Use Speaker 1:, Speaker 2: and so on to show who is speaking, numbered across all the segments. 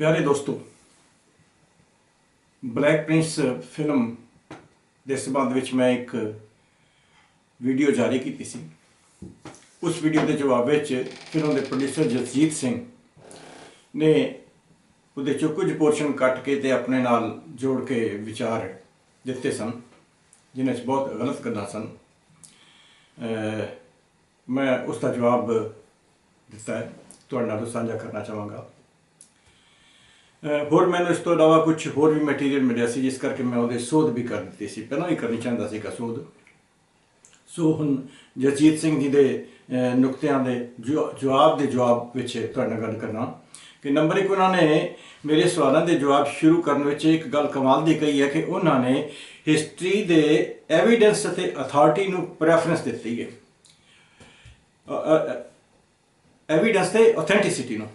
Speaker 1: ਪਿਆਰੇ ਦੋਸਤੋ black Prince film ਦੇ ਸੰਬੰਧ ਵਿੱਚ ਮੈਂ ਇੱਕ ਵੀਡੀਓ ਜਾਰੀ ਕੀਤੀ ਸੀ। ਉਸ ਵੀਡੀਓ ਦੇ ਜਵਾਬ ਵਿੱਚ ਫਿਲਮ ਦੇ ਪ੍ਰੋਡਿਊਸਰ ਜਸਜੀਤ ਸਿੰਘ ਨੇ ਉਹਦੇ ਚੋਂ ਕੁਝ ਪੋਰਸ਼ਨ ਕੱਟ ਕੇ ਤੇ ਆਪਣੇ ਨਾਲ ਜੋੜ ਕੇ ਵਿਚਾਰ ਦਿੱਤੇ ਸਨ, ਜਿਨ੍ਹਾਂ 'ਚ ਬਹੁਤ ਗਲਤ ਗੱਲਾਂ ਸਨ। ਮੈਂ ਉਸ ਦਾ ਜਵਾਬ ਦਿੱਤਾ ਹੈ। ਤੁਹਾਡੇ ਨਾਲ ਸਾਂਝਾ ਕਰਨਾ ਚਾਹਾਂਗਾ। ਹੋਰ ਮੈਨੂੰ ਇਸ ਤੋਂ ਇਲਾਵਾ ਕੁਝ ਹੋਰ ਵੀ ਮਟੀਰੀਅਲ ਮਿਲਿਆ ਸੀ, ਜਿਸ ਕਰਕੇ ਮੈਂ ਉਹਦੇ ਸੋਧ ਵੀ ਕਰ ਦਿੱਤੀ ਸੀ। ਪਹਿਲਾਂ ਹੀ ਕਰਨੀ ਚਾਹੁੰਦਾ ਸੀ ਕਾ ਸੋਧ। ਸੋ ਹੁਣ ਜਸਜੀਤ ਸਿੰਘ ਜੀ ਦੇ ਨੁਕਤਿਆਂ ਦੇ ਜਵਾ- ਜਵਾਬ ਦੇ ਜਵਾਬ ਵਿੱਚ ਤੁਹਾਡੇ ਨਾਲ ਗੱਲ ਕਰਨਾ। ਕਿ ਨੰਬਰ 1 ਉਹਨਾਂ ਨੇ ਮੇਰੇ ਸਵਾਲਾਂ ਦੇ ਜਵਾਬ ਸ਼ੁਰੂ ਕਰਨ ਵਿੱਚ ਇੱਕ ਗੱਲ ਕਮਾਲ ਦੀ ਕਹੀ ਹੈ ਕਿ ਉਹਨਾਂ ਨੇ ਹਿਸਟਰੀ ਦੇ ਐਵੀਡੈਂਸ ਅਤੇ ਅਥਾਰਟੀ ਨੂੰ ਪ੍ਰੈਫਰੈਂਸ ਦਿੱਤੀ ਹੈ। ਐਵੀਡੈਂਸ ਤੇ ਆਥੈਂਟਿਸਿਟੀ ਨੂੰ।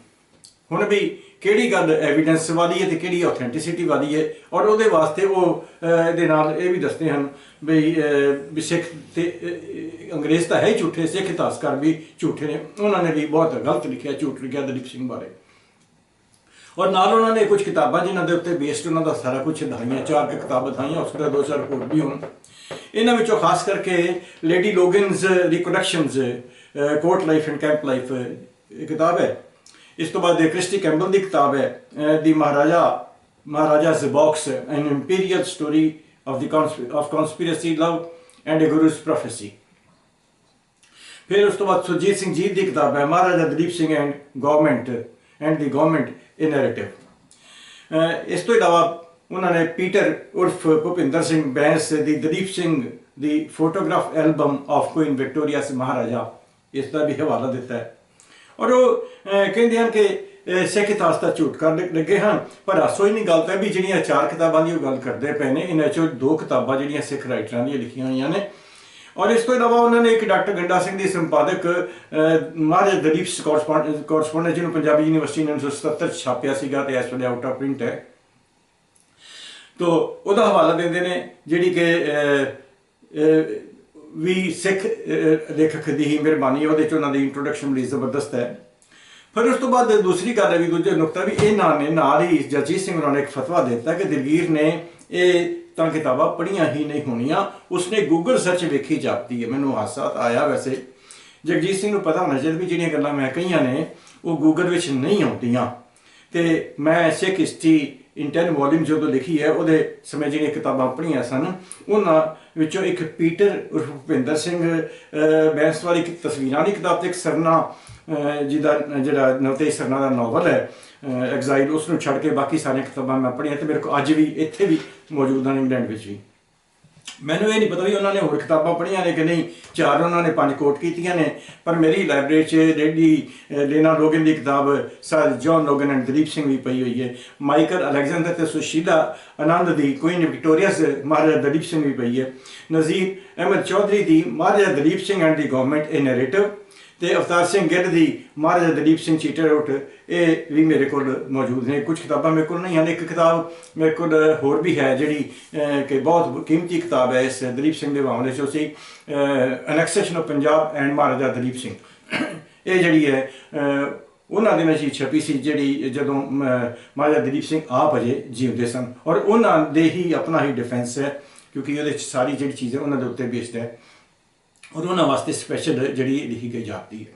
Speaker 1: ਹੁਣ ਵੀ ਕਿਹੜੀ ਗੱਲ ਐਵੀਡੈਂਸ ਵਾਲੀ ਹੈ ਤੇ ਕਿਹੜੀ ਆਥੈਂਟਿਸਿਟੀ ਵਾਲੀ ਹੈ? ਔਰ ਉਹਦੇ ਵਾਸਤੇ ਉਹ ਇਹਦੇ ਨਾਲ ਇਹ ਵੀ ਦੱਸਦੇ ਹਨ ਵੀ ਸਿੱਖ ਤੇ ਅੰਗਰੇਜ਼ ਤਾਂ ਹੈ ਹੀ ਝੂਠੇ, ਸਿੱਖ ਇਤਿਹਾਸਕਾਰ ਵੀ ਝੂਠੇ ਨੇ। ਉਹਨਾਂ ਨੇ ਵੀ ਬਹੁਤ ਗਲਤ ਲਿਖਿਆ, ਝੂਠ ਲਿਖਿਆ ਦਲੀਪ ਸਿੰਘ ਬਾਰੇ। ਔਰ ਨਾਲ ਉਹਨਾਂ ਨੇ ਕੁਝ ਕਿਤਾਬਾਂ ਜਿਨ੍ਹਾਂ ਦੇ ਉੱਤੇ ਬੇਸਡ ਉਹਨਾਂ ਦਾ ਸਾਰਾ ਕੁਝ ਦਿਖਾਈਆਂ ਚਾਰ ਕੁ ਕਿਤਾਬਾਂ ਦਿਖਾਈਆਂ ਉਸ ਦੇ ਦੋ ਚਾਰ ਰਿਪੋਰਟ ਵੀ ਹੋਣ। ਇਹਨਾਂ ਵਿੱਚੋਂ ਖਾਸ ਕਰਕੇ Lady Login's recollections court life and camp life ਇਹ ਕਿਤਾਬ ਹੈ। ਇਸ ਤੋਂ ਬਾਅਦ ਕ੍ਰਿਸਟੀ ਕੈਂਬਲ ਦੀ ਕਿਤਾਬ ਹੈ the Maharaja Maharaja box an imperial story of the of conspiracy love and a guru's prophecy ਫਿਰ ਉਸ ਤੋਂ ਬਾਅਦ ਸੁਰਜੀਤ ਸਿੰਘ ਜੀ ਦੀ ਕਿਤਾਬ ਹੈ, Maharaja Duleep Singh and government and the government in narrative ਇਸ ਤੋਂ ਇਲਾਵਾ ਉਹਨਾਂ ਨੇ ਪੀਟਰ ਉਰਫ ਭੁਪਿੰਦਰ ਸਿੰਘ ਬੈਂਸ ਦੀ, ਦਲੀਪ ਸਿੰਘ ਦੀ photograph album of Queen Victoria's Maharaja, ਇਸ ਦਾ ਵੀ ਹਵਾਲਾ ਦਿੱਤਾ ਹੈ। ਔਰ ਉਹ ਕਹਿੰਦੇ ਹਨ ਕਿ ਸਿੱਖ ਇਤਿਹਾਸ ਦਾ ਝੂਠ ਕਰਨ ਲੱਗੇ ਹਨ। ਪਰ ਹਾਸੋ ਹੀ ਨਹੀਂ ਗੱਲ ਤਾਂ ਵੀ ਜਿਹੜੀਆਂ ਚਾਰ ਕਿਤਾਬਾਂ ਦੀ ਉਹ ਗੱਲ ਕਰਦੇ ਪਏ ਨੇ ਇਹਨਾਂ ਚੋਂ ਦੋ ਕਿਤਾਬਾਂ ਜਿਹੜੀਆਂ ਸਿੱਖ ਰਾਈਟਰਾਂ ਦੀਆਂ ਲਿਖੀਆਂ ਹੋਈਆਂ ਨੇ। ਔਰ ਇਸ ਤੋਂ ਇਲਾਵਾ ਉਹਨਾਂ ਨੇ ਇੱਕ ਡਾਕਟਰ ਗੰਡਾ ਸਿੰਘ ਦੀ ਸੰਪਾਦਕ ਅਹ, ਮਹਾਰਾਜਾ ਦਲੀਪ ਕੋਰਸਪੋਂਡੈਂਟ ਜਿਹਨੂੰ ਪੰਜਾਬੀ ਯੂਨੀਵਰਸਿਟੀ ਨੇ 1977 ਚ ਛਾਪਿਆ ਸੀਗਾ ਤੇ ਇਸ ਵੇਲੇ ਆਊਟ ਆਫ ਪ੍ਰਿੰਟ ਹੈ। ਤੋ ਉਹਦਾ ਹਵਾਲਾ ਦਿੰਦੇ ਨੇ ਜਿਹੜੀ ਕਿ ਵੀ ਸਿੱਖ ਲੇਖਕ ਦੀ ਹੀ ਮਿਹਰਬਾਨੀ ਹੈ, ਉਹਦੇ ਚ ਉਹਨਾਂ ਦੀ ਇੰਟਰੋਡਕਸ਼ਨ ਬੜੀ ਜ਼ਬਰਦਸਤ ਹੈ। ਫਿਰ ਉਸ ਤੋਂ ਬਾਅਦ ਦੂਸਰੀ ਗੱਲ ਹੈ ਵੀ ਦੂਜੇ ਨੁਕਤਾ ਵੀ ਇਹਨਾਂ ਨੇ ਨਾਲ ਹੀ ਜਗਜੀਤ ਸਿੰਘ ਉਹਨਾਂ ਨੇ ਇੱਕ ਫਤਵਾ ਦਿੱਤਾ ਕਿ ਦਿਲਗੀਰ ਨੇ ਇਹ ਤਾਂ ਕਿਤਾਬਾਂ ਪੜ੍ਹੀਆਂ ਹੀ ਨਹੀਂ ਹੋਣੀਆਂ, ਉਸਨੇ ਗੂਗਲ ਸਰਚ ਵੇਖੀ ਜਾਪਦੀ ਹੈ। ਮੈਨੂੰ ਹਾਸਾ ਤਾਂ ਆਇਆ ਵੈਸੇ। ਜਗਜੀਤ ਸਿੰਘ ਨੂੰ ਪਤਾ ਹੋਣਾ ਚਾਹੀਦਾ ਵੀ ਜਿਹੜੀਆਂ ਗੱਲਾਂ ਮੈਂ ਕਹੀਆਂ ਨੇ, ਉਹ ਗੂਗਲ ਵਿੱਚ ਨਹੀਂ ਆਉਂਦੀਆਂ। ਤੇ ਮੈਂ ਸਿੱਖ ਹਿਸਟਰੀ ਇਨ 10 ਵੋਲਿਊਮ ਜਦੋਂ ਲਿਖੀ ਹੈ ਉਹਦੇ ਸਮੇਂ ਜਿਹੜੀਆਂ ਕਿਤਾਬਾਂ ਪੜ੍ਹੀਆਂ ਸਨ ਉਹਨਾਂ ਵਿੱਚੋਂ ਇੱਕ ਪੀਟਰ ਭੁਪਿੰਦਰ ਸਿੰਘ ਬੈਂਸ ਵਾਲੀ ਇੱਕ ਤਸਵੀਰਾਂ ਦੀ ਕਿਤਾਬ ਤੇ ਇੱਕ ਸਰਨਾ ਅਹ, ਜਿਹਦਾ ਜਿਹੜਾ ਨਵਤੇ ਸਰਨਾ ਦਾ ਨੋਵਲ ਹੈ ਐਗਜ਼ਾਈਲ ਉਸ ਨੂੰ ਛੱਡ ਕੇ ਬਾਕੀ ਸਾਰੀਆਂ ਕਿਤਾਬਾਂ ਮੈਂ ਪੜ੍ਹੀਆਂ ਤੇ ਮੇਰੇ ਕੋਲ ਅੱਜ ਵੀ ਇੱਥੇ ਵੀ ਮੌਜੂਦ ਹਨ ਇੰਗਲੈਂਡ ਵਿੱਚ ਵੀ। ਮੈਨੂੰ ਇਹ ਨਹੀਂ ਪਤਾ ਵੀ ਉਹਨਾਂ ਨੇ ਹੋਰ ਕਿਤਾਬਾਂ ਪੜ੍ਹੀਆਂ ਨੇ ਕਿ ਨਹੀਂ। ਚਾਰ ਉਹਨਾਂ ਨੇ ਪੰਜ ਕੋਟ ਕੀਤੀਆਂ ਨੇ। ਪਰ ਮੇਰੀ ਲਾਇਬ੍ਰੇਰੀ 'ਚ ਰੇਡੀ ਲੈਨਾ ਲੋਗਨ ਦੀ ਕਿਤਾਬ, sir John Logan and Dalip Singh ਵੀ ਪਈ ਹੋਈ ਹੈ। ਮਾਈਕਲ ਅਲੈਗਜ਼ੈਂਡਰ ਤੇ ਸੁਸ਼ੀਲਾ ਆਨੰਦ ਦੀ ਕੁਈਨ ਵਿਕਟੋਰੀਆਸ ਮਹਾਰਾਜਾ ਦਲੀਪ ਸਿੰਘ ਵੀ ਪਈ ਹੈ। ਨਜ਼ੀਰ ਅਹਿਮਦ ਚੌਧਰੀ ਦੀ Maharaja Duleep Singh and the government in narrative ਤੇ ਅਵਤਾਰ ਸਿੰਘ ਗਿੱਲ ਦੀ ਮਹਾਰਾਜਾ ਦਲੀਪ ਸਿੰਘ ਚੀਟਰ ਆਊਟ ਇਹ ਵੀ ਮੇਰੇ ਕੋਲ ਮੌਜੂਦ ਨੇ। ਕੁਝ ਕਿਤਾਬਾਂ ਮੇਰੇ ਕੋਲ ਨਹੀਂ ਹਨ। ਇੱਕ ਕਿਤਾਬ ਮੇਰੇ ਕੋਲ ਹੋਰ ਵੀ ਹੈ ਜਿਹੜੀ ਕਿ ਬਹੁਤ ਕੀਮਤੀ ਕਿਤਾਬ ਹੈ। ਇਸ ਦਲੀਪ ਸਿੰਘ ਦੇ ਮਾਮਲੇ 'ਚ ਸੀ annexation of Punjab and Maharaja Duleep Singh. ਇਹ ਜਿਹੜੀ ਹੈ ਉਹਨਾਂ ਦਿਨਾਂ 'ਚ ਹੀ ਛਪੀ ਸੀ, ਜਿਹੜੀ ਜਦੋਂ ਮਹਾਰਾਜਾ ਦਲੀਪ ਸਿੰਘ ਆਪ ਅਜੇ ਜੀਵਦੇ ਸਨ। ਔਰ ਉਹਨਾਂ ਦੇ ਹੀ ਆਪਣਾ ਹੀ ਡਿਫੈਂਸ ਹੈ, ਕਿਉਂਕਿ ਉਹਦੇ 'ਚ ਸਾਰੀ ਜਿਹੜੀ ਚੀਜ਼ ਉਹਨਾਂ ਦੇ ਉੱਤੇ ਬੇਸਡ ਹੈ। ਔਰ ਉਹਨਾਂ ਵਾਸਤੇ ਸਪੈਸ਼ਲ ਜਿਹੜੀ ਲਿਖੀ ਗਈ ਜਾਪਦੀ ਹੈ।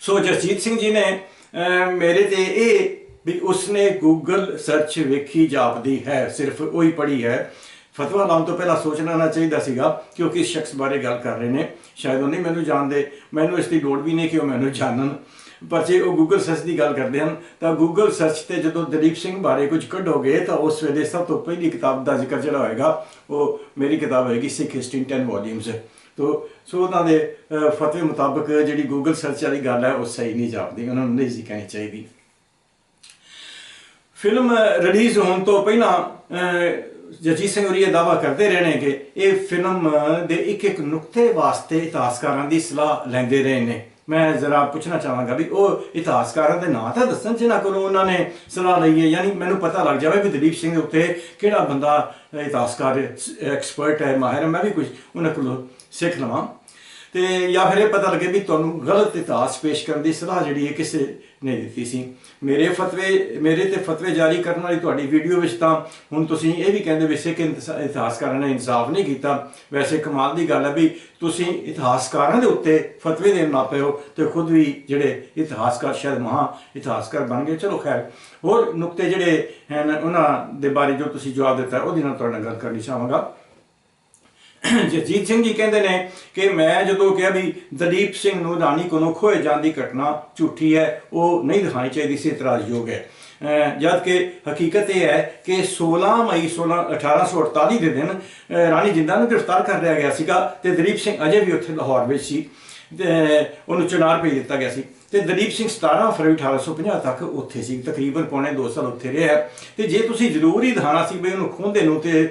Speaker 1: ਸੋ ਜਸਜੀਤ ਸਿੰਘ ਜੀ ਨੇ ਅਹ, ਮੇਰੇ ਤੇ ਇਹ ਵੀ ਉਸਨੇ ਗੂਗਲ ਸਰਚ ਵੇਖੀ ਜਾਪਦੀ ਹੈ ਸਿਰਫ ਉਹੀ ਪੜ੍ਹੀ ਹੈ। ਫਤਵਾ ਲਾਉਣ ਤੋਂ ਪਹਿਲਾਂ ਸੋਚਣਾ ਨਾ ਚਾਹੀਦਾ ਸੀਗਾ ਕਿ ਉਹ ਕਿਸ ਸ਼ਖਸ ਬਾਰੇ ਗੱਲ ਕਰ ਰਹੇ ਨੇ। ਸ਼ਾਇਦ ਉਹ ਨਹੀਂ ਮੈਨੂੰ ਜਾਣਦੇ ਮੈਨੂੰ ਇਸ ਦੀ ਲੋੜ ਵੀ ਨਹੀਂ ਕਿ ਉਹ ਮੈਨੂੰ ਜਾਣਨ। ਪਰ ਜੇ ਉਹ ਗੂਗਲ ਸਰਚ ਦੀ ਗੱਲ ਕਰਦੇ ਹਨ ਤਾਂ ਗੂਗਲ ਸਰਚ ਤੇ ਜਦੋਂ ਦਲੀਪ ਸਿੰਘ ਬਾਰੇ ਕੁਝ ਕੱਢੋਗੇ ਤਾਂ ਉਸ ਵੇਲੇ ਸਭ ਤੋਂ ਪਹਿਲੀ ਕਿਤਾਬ ਦਾ ਜ਼ਿਕਰ ਜਿਹੜਾ ਹੋਏਗਾ ਉਹ ਮੇਰੀ ਕਿਤਾਬ ਹੋਏਗੀ ਸਿੱਖ ਹਿਸਟਰੀ 10 ਵੋਲਿਊਮਸ ਤੋ ਸੋ ਉਹਨਾਂ ਦੇ ਅਹ, ਫਤਵੇ ਮੁਤਾਬਕ ਜਿਹੜੀ ਗੂਗਲ ਸਰਚ ਵਾਲੀ ਗੱਲ ਹੈ ਉਹ ਸਹੀ ਨਹੀਂ ਜਾਪਦੀ ਉਹਨਾਂ ਨੂੰ ਨਹੀਂ ਸੀ ਕਹਿਣੀ ਚਾਹੀਦੀ। ਫਿਲਮ ਰਿਲੀਜ਼ ਹੋਣ ਤੋਂ ਪਹਿਲਾਂ ਜਜੀਤ ਸਿੰਘ ਹੋਰੀ ਇਹ ਦਾਵਾ ਕਰਦੇ ਰਹੇ ਨੇ ਕਿ ਇਹ ਫਿਲਮ ਦੇ ਇੱਕ ਇੱਕ ਨੁਕਤੇ ਵਾਸਤੇ ਇਤਿਹਾਸਕਾਰਾਂ ਦੀ ਸਲਾਹ ਲੈਂਦੇ ਰਹੇ ਨੇ। ਮੈਂ ਜ਼ਰਾ ਪੁੱਛਣਾ ਚਾਹਾਂਗਾ ਵੀ ਉਹ ਇਤਿਹਾਸਕਾਰਾਂ ਦੇ ਨਾਂ ਤਾਂ ਦੱਸਣ ਜਿਨ੍ਹਾਂ ਕੋਲੋਂ ਉਹਨਾਂ ਨੇ ਸਲਾਹ ਲਈ ਹੈ, ਯਾਨੀ ਮੈਨੂੰ ਪਤਾ ਲੱਗ ਜਾਵੇ ਵੀ ਦਲੀਪ ਸਿੰਘ ਦੇ ਉੱਤੇ ਕਿਹੜਾ ਬੰਦਾ ਇਤਿਹਾਸਕਾਰ ਐਕਸਪਰਟ ਹੈ, ਮਾਹਿਰ ਹੈ, ਮੈਂ ਵੀ ਕੁਝ ਉਹਨਾਂ ਕੋਲੋਂ ਸਿੱਖ ਲਵਾਂ। ਤੇ ਜਾਂ ਫਿਰ ਇਹ ਪਤਾ ਲੱਗੇ ਵੀ ਤੁਹਾਨੂੰ ਗਲਤ ਇਤਿਹਾਸ ਪੇਸ਼ ਕਰਨ ਦੀ ਸਲਾਹ ਜਿਹੜੀ ਹੈ ਕਿਸੇ ਨਹੀਂ ਦਿੱਤੀ ਸੀ। ਮੇਰੇ ਫਤਵੇ, ਮੇਰੇ ਤੇ ਫਤਵੇ ਜਾਰੀ ਕਰਨ ਵਾਲੀ ਤੁਹਾਡੀ ਵੀਡੀਓ ਵਿੱਚ ਤਾਂ ਹੁਣ ਤੁਸੀਂ ਇਹ ਵੀ ਕਹਿੰਦੇ ਵੈਸੇ ਕਿ ਇਤਿਹਾਸ- ਇਤਿਹਾਸਕਾਰਾਂ ਨੇ ਇਨਸਾਫ ਨਹੀਂ ਕੀਤਾ। ਵੈਸੇ ਕਮਾਲ ਦੀ ਗੱਲ ਹੈ ਵੀ ਤੁਸੀਂ ਇਤਿਹਾਸਕਾਰਾਂ ਦੇ ਉੱਤੇ ਫਤਵੇ ਦੇਣ ਨਾ ਪਏ ਹੋ ਤੇ ਖੁਦ ਵੀ ਜਿਹੜੇ ਇਤਿਹਾਸਕਾਰ ਸ਼ਾਇਦ ਮਹਾ ਇਤਿਹਾਸਕਾਰ ਬਣ ਗਏ। ਚਲੋ ਖੈਰ, ਹੋਰ ਨੁਕਤੇ ਜਿਹੜੇ ਹਨ ਉਹਨਾਂ ਦੇ ਬਾਰੇ ਜੋ ਤੁਸੀਂ ਜਵਾਬ ਦਿੱਤਾ, ਉਹਦੇ ਨਾਲ ਤੁਹਾਡੇ ਨਾਲ ਗੱਲ ਕਰਨੀ ਚਾਹਾਂਗਾ। ਜਗਜੀਤ ਸਿੰਘ ਜੀ ਕਹਿੰਦੇ ਨੇ ਕਿ ਮੈਂ ਜਦੋਂ ਕਿਹਾ ਵੀ ਦਲੀਪ ਸਿੰਘ ਨੂੰ ਰਾਣੀ ਕੋਲੋਂ ਖੋਏ ਜਾਣ ਦੀ ਘਟਨਾ ਝੂਠੀ ਹੈ, ਉਹ ਨਹੀਂ ਦਿਖਾਣੀ ਚਾਹੀਦੀ ਸੀ, ਇਤਰਾਜ਼ਯੋਗ ਹੈ। ਅਹ ਜਦ ਕਿ ਹਕੀਕਤ ਇਹ ਹੈ ਕਿ 16 ਮਈ 16 1848 ਦੇ ਦਿਨ ਰਾਣੀ ਜਿੰਦਾ ਨੂੰ ਗ੍ਰਿਫਤਾਰ ਕਰ ਲਿਆ ਗਿਆ ਸੀਗਾ ਤੇ ਦਲੀਪ ਸਿੰਘ ਅਜੇ ਵੀ ਉੱਥੇ ਲਾਹੌਰ ਵਿੱਚ ਸੀ ਤੇ ਉਹਨੂੰ ਚੁਨਾਰ ਭੇਜ ਦਿੱਤਾ ਗਿਆ ਸੀ। ਤੇ ਦਲੀਪ ਸਿੰਘ 17 ਫਰਵਰੀ 1850 ਤੱਕ ਉੱਥੇ ਸੀ। ਤਕਰੀਬਨ ਪੌਣੇ 2 ਸਾਲ ਉੱਥੇ ਰਿਹਾ। ਤੇ ਜੇ ਤੁਸੀਂ ਜ਼ਰੂਰ ਹੀ ਦਿਖਾਣਾ ਸੀ ਵੀ ਉਹਨੂੰ ਖੋਹਦੇ ਨੂੰ ਤੇ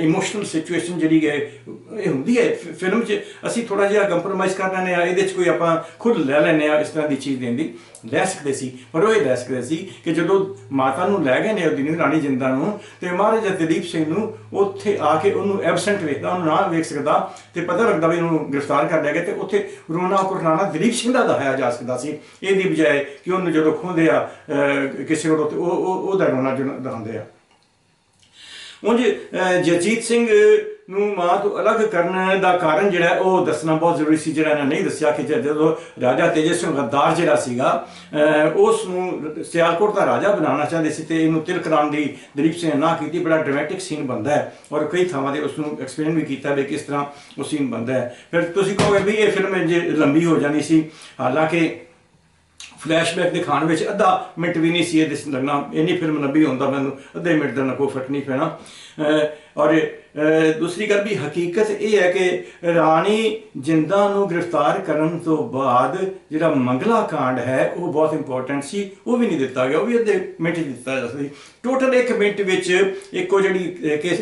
Speaker 1: ਇਮੋਸ਼ਨਲ ਸਿਚੁਏਸ਼ਨ ਜਿਹੜੀ ਹੈ, ਇਹ ਹੁੰਦੀ ਹੈ ਫਿਲਮ 'ਚ, ਅਸੀਂ ਥੋੜਾ ਜਿਹਾ ਕੰਪਰੋਮਾਈਜ਼ ਕਰ ਲੈਂਦੇ ਆ ਇਹਦੇ 'ਚ ਕੋਈ ਆਪਾਂ ਖੁਦ ਲੈ ਲੈਂਦੇ ਆ ਇਸ ਤਰ੍ਹਾਂ ਦੀ ਚੀਜ਼ ਦੇਣ ਦੀ। ਲੈ ਸਕਦੇ ਸੀ ਪਰ ਉਹ ਇਹ ਲੈ ਸਕਦੇ ਸੀ ਕਿ ਜਦੋਂ ਮਾਤਾ ਨੂੰ ਲੈ ਗਏ ਨੇ ਉਹਦੀ ਨੂੰ ਰਾਣੀ ਜਿੰਦਾ ਨੂੰ ਤੇ ਮਹਾਰਾਜਾ ਦਲੀਪ ਸਿੰਘ ਨੂੰ ਉੱਥੇ ਆ ਕੇ ਉਹਨੂੰ ਐਬਸੈਂਟ ਵੇਖਦਾ ਉਹਨੂੰ ਨਾ ਵੇਖ ਸਕਦਾ ਤੇ ਪਤਾ ਲੱਗਦਾ ਵੀ ਉਹਨੂੰ ਗ੍ਰਿਫਤਾਰ ਕਰ ਲਿਆ ਗਿਆ ਤੇ ਉੱਥੇ ਰੋਣਾ ਕੁਰਨਾਣਾ ਦਲੀਪ ਸਿੰਘ ਦਾ ਦਹਾਇਆ ਜਾ ਸਕਦਾ ਸੀ। ਇਹਦੀ ਬਜਾਏ ਕਿ ਉਹਨੂੰ ਜਦੋਂ ਖੋਹਦੇ ਆ ਕਿਸੇ ਕੋਲ ਤੇ ਉਹ ਉਹ- ਉਹਦਾ ਰੋਣਾ ਜਿਹੜਾ ਦਿਖਾਉਂਦੇ ਆ। ਉਂਝ ਅਹ, ਜਗਜੀਤ ਸਿੰਘ ਨੂੰ ਮਾਂ ਤੋਂ ਅਲੱਗ ਕਰਨ ਦਾ ਕਾਰਨ ਜਿਹੜਾ ਉਹ ਦੱਸਣਾ ਬਹੁਤ ਜ਼ਰੂਰੀ ਸੀ, ਜਿਹੜਾ ਇਹਨਾਂ ਨਹੀਂ ਦੱਸਿਆ ਕਿ ਜਦੋਂ ਰਾਜਾ ਤੇਜਸ ਸਿੰਘ ਗੱਦਾਰ ਜਿਹੜਾ ਸੀਗਾ ਉਸ ਨੂੰ ਸਿਆਲਕੋਟ ਦਾ ਰਾਜਾ ਬਣਾਉਣਾ ਚਾਹੁੰਦੇ ਸੀ ਤੇ ਇਹਨੂੰ ਤਿਲਕ ਰਾਮ ਦੀ ਦਲੀਪ ਸਿੰਘ ਨੇ ਨਾ ਕੀਤੀ, ਬੜਾ ਡਰਾਮੈਟਿਕ ਸੀਨ ਬਣਦਾ ਹੈ ਔਰ ਕਈ ਥਾਵਾਂ ਤੇ ਉਸ ਨੂੰ ਐਕਸਪਲੇਨ ਵੀ ਕੀਤਾ ਵੀ ਕਿਸ ਤਰ੍ਹਾਂ ਉਹ ਸੀਨ ਬਣਦਾ ਹੈ। ਫਿਰ ਤੁਸੀਂ ਕਹੋਗੇ ਵੀ ਇਹ ਫਿਲਮ ਜੇ ਲੰਬੀ ਹੋ ਜਾਣੀ ਸੀ, ਹਾਲਾਂਕਿ ਫਲੈਸ਼ਬੈਕ ਦਿਖਾਉਣ ਵਿੱਚ ਅੱਧਾ ਮਿੰਟ ਵੀ ਨਹੀਂ ਸੀ ਇਹ ਚ ਲੱਗਣਾ ਇੰਨੀ ਫਿਲਮ ਲੰਬੀ ਹੁੰਦਾ ਮੈਨੂੰ ਅੱਧੇ ਮਿੰਟ ਦਾ ਨਾ ਕੋਈ ਫ਼ਰਕ ਨਹੀਂ ਪੈਣਾ। ਔਰ ਦੂਸਰੀ ਗੱਲ ਵੀ ਹਕੀਕਤ ਇਹ ਹੈ ਕਿ ਰਾਣੀ ਜਿੰਦਾ ਨੂੰ ਗ੍ਰਿਫਤਾਰ ਕਰਨ ਤੋਂ ਬਾਅਦ ਜਿਹੜਾ ਮੰਗਲਾ ਕਾਂਡ ਹੈ ਉਹ ਬਹੁਤ ਇੰਪੋਰਟੈਂਟ ਸੀ ਉਹ ਵੀ ਨਹੀਂ ਦਿੱਤਾ ਗਿਆ ਉਹ ਵੀ ਅੱਧੇ ਮਿੰਟ 'ਚ ਦਿੱਤਾ ਜਾ ਸੀ। ਟੋਟਲ 1 ਮਿੰਟ ਵਿੱਚ ਇੱਕੋ ਜਿਹੜੀ ਕੇਸ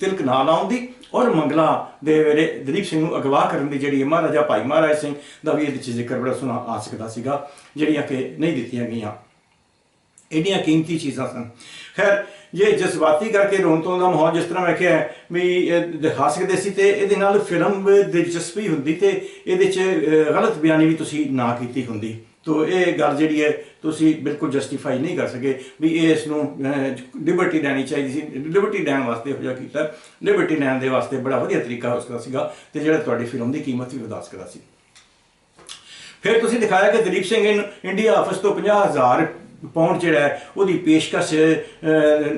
Speaker 1: ਤਿਲਕ ਨਾਲ ਆਉਂਦੀ ਔਰ ਮੰਗਲਾ ਦੇ ਵੇਲੇ ਦਲੀਪ ਸਿੰਘ ਨੂੰ ਅਗਵਾ ਕਰਨ ਦੀ ਜਿਹੜੀ ਹੈ, ਮਹਾਰਾਜਾ ਭਾਈ ਮਹਾਰਾਜ ਸਿੰਘ ਦਾ ਵੀ ਇਹਦੇ 'ਚ ਜ਼ਿਕਰ ਬੜਾ ਸੋਹਣਾ ਆ ਸਕਦਾ ਸੀਗਾ ਜਿਹੜੀਆਂ ਕਿ ਨਹੀਂ ਦਿੱਤੀਆਂ ਗਈਆਂ। ਇੰਨੀਆਂ ਕੀਮਤੀ ਚੀਜ਼ਾਂ ਸਨ। ਖੈਰ ਜੇ ਜਜ਼ਬਾਤੀ ਕਰਕੇ ਰੋਣ ਤੋਂ ਦਾ ਮਾਹੌਲ ਜਿਸ ਤਰ੍ਹਾਂ ਮੈਂ ਕਿਹਾ ਵੀ ਇਹ ਦਿਖਾ ਸਕਦੇ ਸੀ ਤੇ ਇਹਦੇ ਨਾਲ ਫਿਲਮ ਦਿਲਚਸਪੀ ਹੁੰਦੀ ਤੇ ਇਹਦੇ 'ਚ ਗਲਤ ਬਿਆਨੀ ਵੀ ਤੁਸੀਂ ਨਾ ਕੀਤੀ ਹੁੰਦੀ। ਤੋ ਇਹ ਗੱਲ ਜਿਹੜੀ ਹੈ, ਤੁਸੀਂ ਬਿਲਕੁਲ ਜਸਟੀਫਾਈ ਨਹੀਂ ਕਰ ਸਕੇ ਵੀ ਇਹ ਇਸ ਨੂੰ ਲਿਬਰਟੀ ਲੈਣੀ ਚਾਹੀਦੀ ਸੀ। ਲਿਬਰਟੀ ਲੈਣ ਵਾਸਤੇ ਹੋ ਜਾ ਕੀਤਾ। ਲਿਬਰਟੀ ਲੈਣ ਦੇ ਵਾਸਤੇ ਬੜਾ ਵਧੀਆ ਤਰੀਕਾ ਹੋ ਸਕਦਾ ਸੀਗਾ ਤੇ ਜਿਹੜਾ ਤੁਹਾਡੀ ਫਿਲਮ ਦੀ ਕੀਮਤ ਵੀ ਵਧਾ ਸਕਦਾ ਸੀ। ਫਿਰ ਤੁਸੀਂ ਦਿਖਾਇਆ ਕਿ Duleep Singh in India office ਤੋਂ 50000 ਪਾਉਂਡ ਜਿਹੜਾ ਹੈ ਉਹਦੀ ਪੇਸ਼ਕਸ਼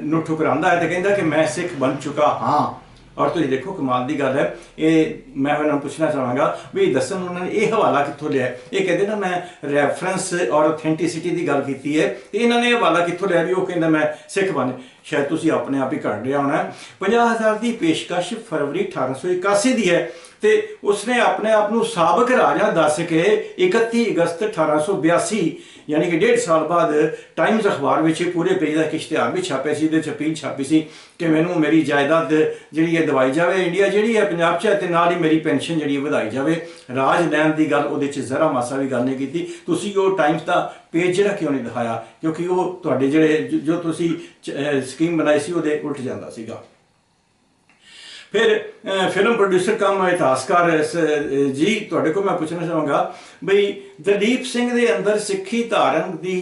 Speaker 1: ਨੂੰ ਠੁਕਰਾਉਂਦਾ ਹੈ ਤੇ ਕਹਿੰਦਾ ਕਿ ਮੈਂ ਸਿੱਖ ਬਣ ਚੁੱਕਾ। ਹਾਂ। ਔਰ ਤੁਸੀਂ ਦੇਖੋ ਕਮਾਲ ਦੀ ਗੱਲ ਹੈ। ਇਹ ਮੈਂ ਉਹਨਾਂ ਨੂੰ ਪੁੱਛਣਾ ਚਾਹਾਂਗਾ ਵੀ ਦੱਸਣ ਉਹਨਾਂ ਨੇ ਇਹ ਹਵਾਲਾ ਕਿੱਥੋਂ ਲਿਆ? ਇਹ ਕਹਿੰਦੇ ਨਾ ਮੈਂ ਰੈਫਰੈਂਸ ਔਰ ਆਥੈਂਟਿਸਿਟੀ ਦੀ ਗੱਲ ਕੀਤੀ ਹੈ। ਤੇ ਇਹਨਾਂ ਨੇ ਇਹ ਹਵਾਲਾ ਕਿੱਥੋਂ ਲਿਆ ਵੀ ਉਹ ਕਹਿੰਦਾ ਮੈਂ ਸਿੱਖ ਬਣ ਸ਼ਾਇਦ ਤੁਸੀਂ ਆਪਣੇ ਆਪ ਹੀ ਕੱਢ ਲਿਆ ਹੋਣਾ ਹੈ। 50000 ਦੀ ਪੇਸ਼ਕਸ਼ ਫਰਵਰੀ 1881 ਦੀ ਹੈ। ਤੇ ਉਸਨੇ ਆਪਣੇ ਆਪ ਨੂੰ ਸਾਬਕ ਰਾਜਾ ਦੱਸ ਕੇ 31 ਅਗਸਤ 1882 ਯਾਨੀ ਕਿ ਡੇਢ ਸਾਲ ਬਾਅਦ ਟਾਈਮਜ਼ ਅਖਬਾਰ ਵਿੱਚ ਪੂਰੇ ਪੇਜ ਦਾ ਇੱਕ ਇਸ਼ਤਿਹਾਰ ਵੀ ਛਾਪਿਆ ਸੀ ਤੇ ਛਪੀਲ ਛਾਪੀ ਸੀ ਕਿ ਮੈਨੂੰ ਮੇਰੀ ਜਾਇਦਾਦ ਜਿਹੜੀ ਹੈ ਦਵਾਈ ਜਾਵੇ, ਇੰਡੀਆ ਜਿਹੜੀ ਹੈ ਪੰਜਾਬ 'ਚ ਹੈ ਤੇ ਨਾਲ ਹੀ ਮੇਰੀ ਪੈਨਸ਼ਨ ਜਿਹੜੀ ਹੈ ਵਧਾਈ ਜਾਵੇ। ਰਾਜ ਲੈਣ ਦੀ ਗੱਲ ਉਹਦੇ 'ਚ ਜ਼ਰਾ ਮਾਸਾ ਵੀ ਗੱਲ ਨਹੀਂ ਕੀਤੀ। ਤੁਸੀਂ ਉਹ ਟਾਈਮਜ਼ ਦਾ ਪੇਜ ਜਿਹੜਾ ਕਿਉਂ ਨਹੀਂ ਦਿਖਾਇਆ? ਕਿਉਂਕਿ ਉਹ ਤੁਹਾਡੇ ਜਿਹੜੇ ਜੋ- ਜੋ ਤੁਸੀਂ ਸਕੀਮ ਬਣਾਈ ਸੀ ਉਹਦੇ ਉਲਟ ਜਾਂਦਾ ਸੀਗਾ। ਫਿਰ ਫਿਲਮ ਪ੍ਰੋਡਿਊਸਰ ਕਮ ਇਤਿਹਾਸਕਾਰ ਜੀ, ਤੁਹਾਡੇ ਕੋਲ ਮੈਂ ਪੁੱਛਣਾ ਚਾਹਾਂਗਾ ਬਈ ਦਲੀਪ ਸਿੰਘ ਦੇ ਅੰਦਰ ਸਿੱਖੀ ਧਾਰਨ ਦੀ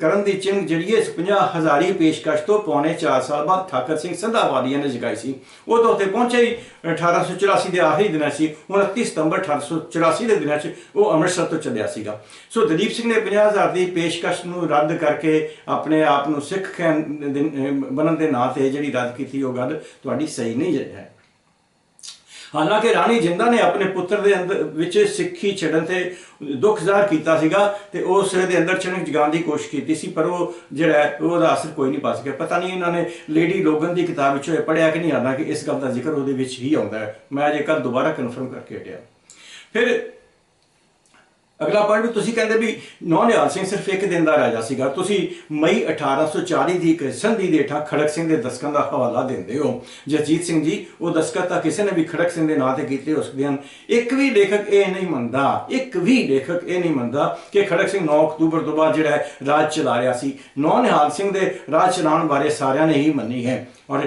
Speaker 1: ਕਰਨ ਦੀ ਚਿੰਗ ਜਿਹੜੀ ਹੈ 50 ਹਜ਼ਾਰੀ ਪੇਸ਼ਕਸ਼ ਤੋਂ ਪੌਣੇ 4 ਸਾਲ ਬਾਅਦ ਠਾਕਰ ਸਿੰਘ ਸੰਧਾਵਾਲੀਆ ਨੇ ਜਗਾਈ ਸੀ। ਉਹ ਤਾਂ ਉੱਥੇ ਪਹੁੰਚੇ ਹੀ 1884 ਦੇ ਆਖਰੀ ਦਿਨਾਂ ਸੀ 29 ਸਤੰਬਰ 1884 ਦੇ ਦਿਨਾਂ 'ਚ ਉਹ ਅੰਮ੍ਰਿਤਸਰ ਤੋਂ ਚੱਲਿਆ ਸੀਗਾ। ਸੋ ਦਲੀਪ ਸਿੰਘ ਨੇ 50 ਹਜ਼ਾਰ ਦੀ ਪੇਸ਼ਕਸ਼ ਨੂੰ ਰੱਦ ਕਰਕੇ ਆਪਣੇ ਆਪ ਨੂੰ ਸਿੱਖ ਕਹਿਣ ਦੇ- ਬਣਨ ਦੇ ਨਾਂ ਤੇ ਜਿਹੜੀ ਰੱਦ ਕੀਤੀ ਉਹ ਗੱਲ ਤੁਹਾਡੀ ਸਹੀ ਨਹੀਂ ਹੈ ਹਾਲਾਂਕਿ ਰਾਣੀ ਜਿੰਦਾ ਨੇ ਆਪਣੇ ਪੁੱਤਰ ਦੇ ਅੰਦਰ ਵਿੱਚ ਸਿੱਖੀ ਛੱਡਣ ਤੇ ਦੁੱਖ ਜ਼ਾਹਰ ਕੀਤਾ ਸੀਗਾ ਤੇ ਉਸ ਦੇ ਅੰਦਰ ਚਣਕ ਜਗਾਉਣ ਦੀ ਕੋਸ਼ਿਸ਼ ਕੀਤੀ ਸੀ ਪਰ ਉਹ ਜਿਹੜਾ ਹੈ, ਉਹਦਾ ਅਸਰ ਕੋਈ ਨਹੀਂ ਪਾ ਸਕਿਆ। ਪਤਾ ਨਹੀਂ ਇਹਨਾਂ ਨੇ ਲੇਡੀ ਲੋਗਨ ਦੀ ਕਿਤਾਬ ਵਿੱਚੋਂ ਇਹ ਪੜਿਆ ਕਿ ਨਹੀਂ ਹਾਲਾਂਕਿ ਇਸ ਗੱਲ ਦਾ ਜ਼ਿਕਰ ਉਹਦੇ ਵਿੱਚ ਹੀ ਆਉਂਦਾ ਹੈ। ਮੈਂ ਅਜੇ ਕੱਲ ਦੁਬਾਰਾ ਕਨਫਰਮ ਕਰਕੇ ਹਟਿਆ। ਫਿਰ ਅਗਲਾ ਪੁਆਇੰਟ ਵੀ ਤੁਸੀਂ ਕਹਿੰਦੇ ਵੀ ਨੌ ਨਿਹਾਲ ਸਿੰਘ ਸਿਰਫ ਇੱਕ ਦਿਨ ਦਾ ਰਾਜਾ ਸੀਗਾ। ਤੁਸੀਂ ਮਈ 1840 ਦੀ ਇੱਕ ਸੰਧੀ ਦੇ ਹੇਠਾਂ ਖੜਕ ਸਿੰਘ ਦੇ ਦਸਕਾਂ ਦਾ ਹਵਾਲਾ ਦਿੰਦੇ ਹੋ। ਜਗਜੀਤ ਸਿੰਘ ਜੀ, ਉਹ ਦਸਕਤ ਤਾਂ ਕਿਸੇ ਨੇ ਵੀ ਖੜਕ ਸਿੰਘ ਦੇ ਨਾਂ ਤੇ ਕੀਤੇ ਹੋ ਸਕਦੇ ਹਨ। ਇੱਕ ਵੀ ਲੇਖਕ ਇਹ ਨਹੀਂ ਮੰਨਦਾ, ਇੱਕ ਵੀ ਲੇਖਕ ਇਹ ਨਹੀਂ ਮੰਨਦਾ ਕਿ ਖੜਕ ਸਿੰਘ 9 ਅਕਤੂਬਰ ਤੋਂ ਬਾਅਦ ਜਿਹੜਾ ਰਾਜ ਚਲਾ ਰਿਹਾ ਸੀ। ਨੌ ਨਿਹਾਲ ਸਿੰਘ ਦੇ ਰਾਜ ਚਲਾਉਣ ਬਾਰੇ ਸਾਰਿਆਂ ਨੇ ਹੀ ਮੰਨੀ ਹੈ। ਔਰ